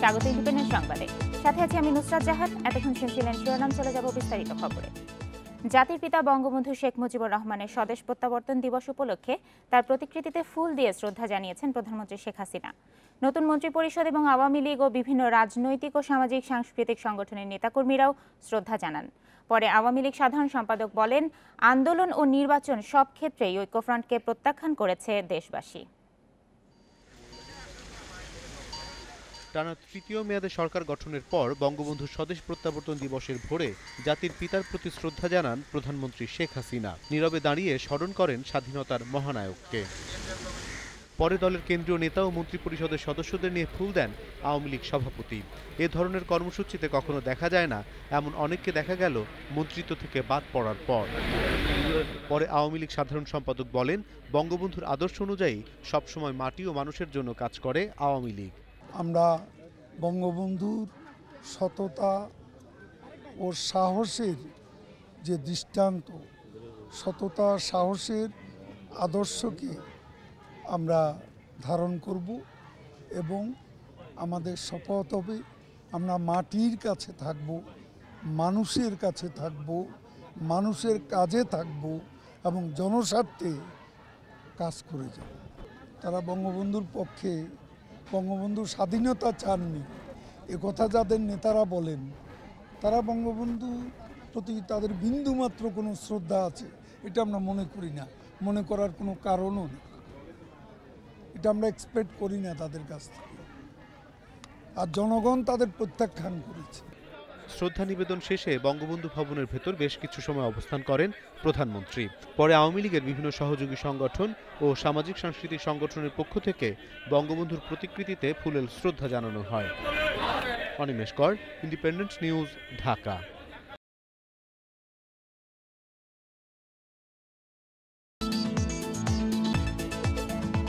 স্বাগত ইন্ডিপেন্ডেন্ট সংবাদে। সাথে আছি আমি নুসরাত জাহান। এতক্ষণ শুনছিলেন শিরোনাম, চলে যাব বিস্তারিত খবরে। জাতির পিতা বঙ্গবন্ধু শেখ মুজিবুর রহমানের স্বদেশ প্রত্যাবর্তন দিবস উপলক্ষে তার প্রতিকৃতিতে ফুল দিয়ে শ্রদ্ধা জানিয়েছেন প্রধানমন্ত্রী শেখ হাসিনা। নতুন মন্ত্রী পরিষদ এবং আওয়ামী লীগ ও বিভিন্ন রাজনৈতিক ও সামাজিক সাংস্কৃতিক সংগঠনের নেতাকর্মীরাও শ্রদ্ধা জানান। পরে আওয়ামী লীগ সাধারণ সম্পাদক বলেন, আন্দোলন ও নির্বাচন সব ক্ষেত্রেই ঐক্যফ্রন্টকে প্রত্যাখ্যান করেছে দেশবাসী। টানা তৃতীয় মেয়াদে সরকার গঠনের পর বঙ্গবন্ধু স্বদেশ প্রত্যাবর্তন দিবসের ভোরে জাতির পিতার প্রতি শ্রদ্ধা জানান প্রধানমন্ত্রী শেখ হাসিনা। নীরবে দাঁড়িয়ে স্মরণ করেন স্বাধীনতার মহানায়ককে। পরে দলের কেন্দ্রীয় নেতা ও মন্ত্রিপরিষদের সদস্যদের নিয়ে ফুল দেন আওয়ামী লীগ সভাপতি। এ ধরনের কর্মসূচিতে কখনো দেখা যায় না, এমন অনেককে দেখা গেল মন্ত্রিত্ব থেকে বাদ পড়ার পর। পরে আওয়ামী লীগ সাধারণ সম্পাদক বলেন, বঙ্গবন্ধুর আদর্শ অনুযায়ী সবসময় মাটি ও মানুষের জন্য কাজ করে আওয়ামী লীগ। আমরা বঙ্গবন্ধুর সততা ও সাহসের যে দৃষ্টান্ত, সততা, সাহসের আদর্শকে আমরা ধারণ করব এবং আমাদের শপথ হবে, আমরা মাটির কাছে থাকব, মানুষের কাছে থাকব, মানুষের কাজে থাকব এবং জনস্বার্থে কাজ করে যাব। তারা বঙ্গবন্ধুর পক্ষে বঙ্গবন্ধু স্বাধীনতা চাননি। কথা যাদের নেতারা বলেন, তারা বঙ্গবন্ধু প্রতি তাদের বিন্দুমাত্র কোনো শ্রদ্ধা আছে, এটা আমরা মনে করি না। মনে করার কোনো কারণও নেই। এটা আমরা এক্সপেক্ট করি না তাদের কাছ থেকে। আর জনগণ তাদের প্রত্যাখ্যান করেছে। শ্রদ্ধা নিবেদন শেষে বঙ্গবন্ধু ভবনের ভেতর বেশ কিছু সময় অবস্থান করেন প্রধানমন্ত্রী। পরে আওয়ামী লীগের বিভিন্ন সহযোগী সংগঠন ও সামাজিক সাংস্কৃতিক সংগঠনের পক্ষ থেকে বঙ্গবন্ধুর প্রতিকৃতিতে ফুলেল শ্রদ্ধা জানানো হয়। অনিমেশ কর ইন্ডিপেন্ডেন্ট নিউজ ঢাকা।